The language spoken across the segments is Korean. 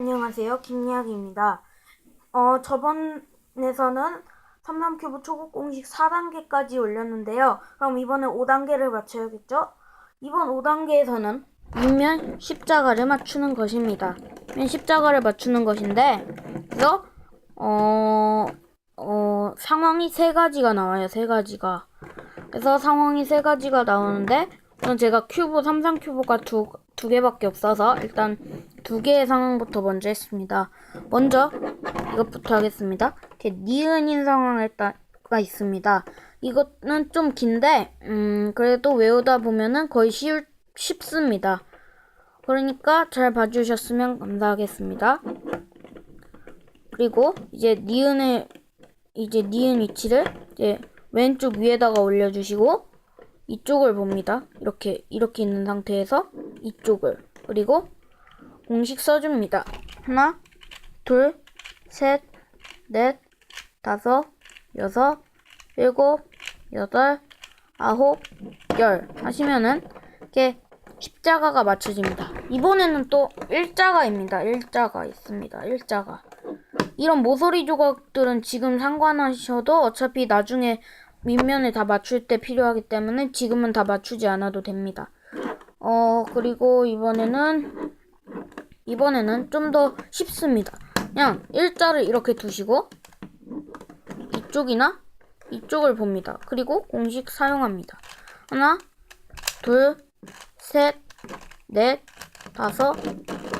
안녕하세요. 김이야기입니다. 어, 저번에서는 33큐브 초급 공식 4단계까지 올렸는데요. 그럼 이번에 5단계를 맞춰야겠죠? 이번 5단계에서는 밑면 십자가를 맞추는 것입니다. 면 십자가를 맞추는 것인데, 그래서, 어, 어, 상황이 세 가지가 나와요. 세 가지가. 그래서 상황이 세 가지가 나오는데, 우선 제가 큐브, 삼삼 큐브가 두, 두 개밖에 없어서 일단 두 개의 상황부터 먼저 했습니다. 먼저 이것부터 하겠습니다. 이렇게 니은인 상황가 있습니다. 이거는 좀 긴데, 음, 그래도 외우다 보면은 거의 쉬울, 쉽습니다. 그러니까 잘 봐주셨으면 감사하겠습니다. 그리고 이제 니은의 이제 니은 위치를 이제 왼쪽 위에다가 올려주시고 이쪽을 봅니다. 이렇게 이렇게 있는 상태에서 이쪽을 그리고 공식 써줍니다. 하나, 둘, 셋, 넷, 다섯, 여섯, 일곱, 여덟, 아홉, 열 하시면은 이렇게 십자가가 맞춰집니다. 이번에는 또 일자가입니다. 일자가 있습니다. 일자가. 이런 모서리 조각들은 지금 상관하셔도 어차피 나중에 밑면에 다 맞출 때 필요하기 때문에 지금은 다 맞추지 않아도 됩니다. 어, 그리고 이번에는, 이번에는 좀 더 쉽습니다. 그냥 일자를 이렇게 두시고, 이쪽이나 이쪽을 봅니다. 그리고 공식 사용합니다. 하나, 둘, 셋, 넷, 다섯,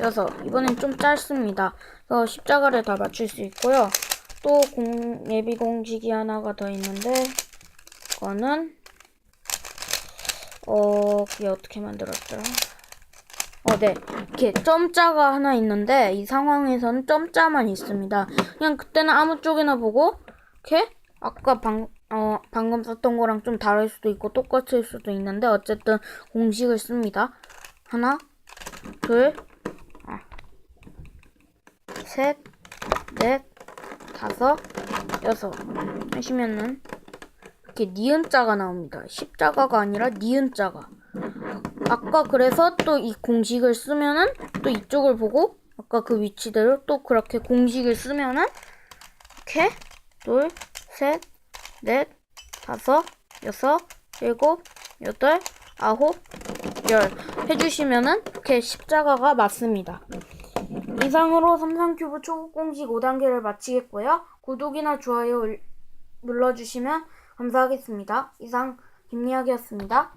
여섯. 이번엔 좀 짧습니다. 그래서 십자가를 다 맞출 수 있고요. 또 공, 예비 공식이 하나가 더 있는데, 이거는, 어, 그게 어떻게 만들었더라? 어, 네. 이렇게 점자가 하나 있는데, 이 상황에서는 점자만 있습니다. 그냥 그때는 아무 쪽이나 보고, 이렇게, 아까 방, 어, 방금 썼던 거랑 좀 다를 수도 있고, 똑같을 수도 있는데, 어쨌든 공식을 씁니다. 하나, 둘, 아, 셋, 넷, 다섯, 여섯. 하시면은, 이렇게 니은자가 나옵니다. 십자가가 아니라 니은자가. 아까 그래서 또 이 공식을 쓰면은 또 이쪽을 보고 아까 그 위치대로 또 그렇게 공식을 쓰면은 이렇게 둘, 셋, 넷, 다섯, 여섯, 일곱, 여덟, 아홉, 열 해주시면은 이렇게 십자가가 맞습니다. 이상으로 삼성큐브 초급 공식 5단계를 마치겠고요. 구독이나 좋아요 올- 눌러주시면 감사하겠습니다. 이상 김리학이었습니다.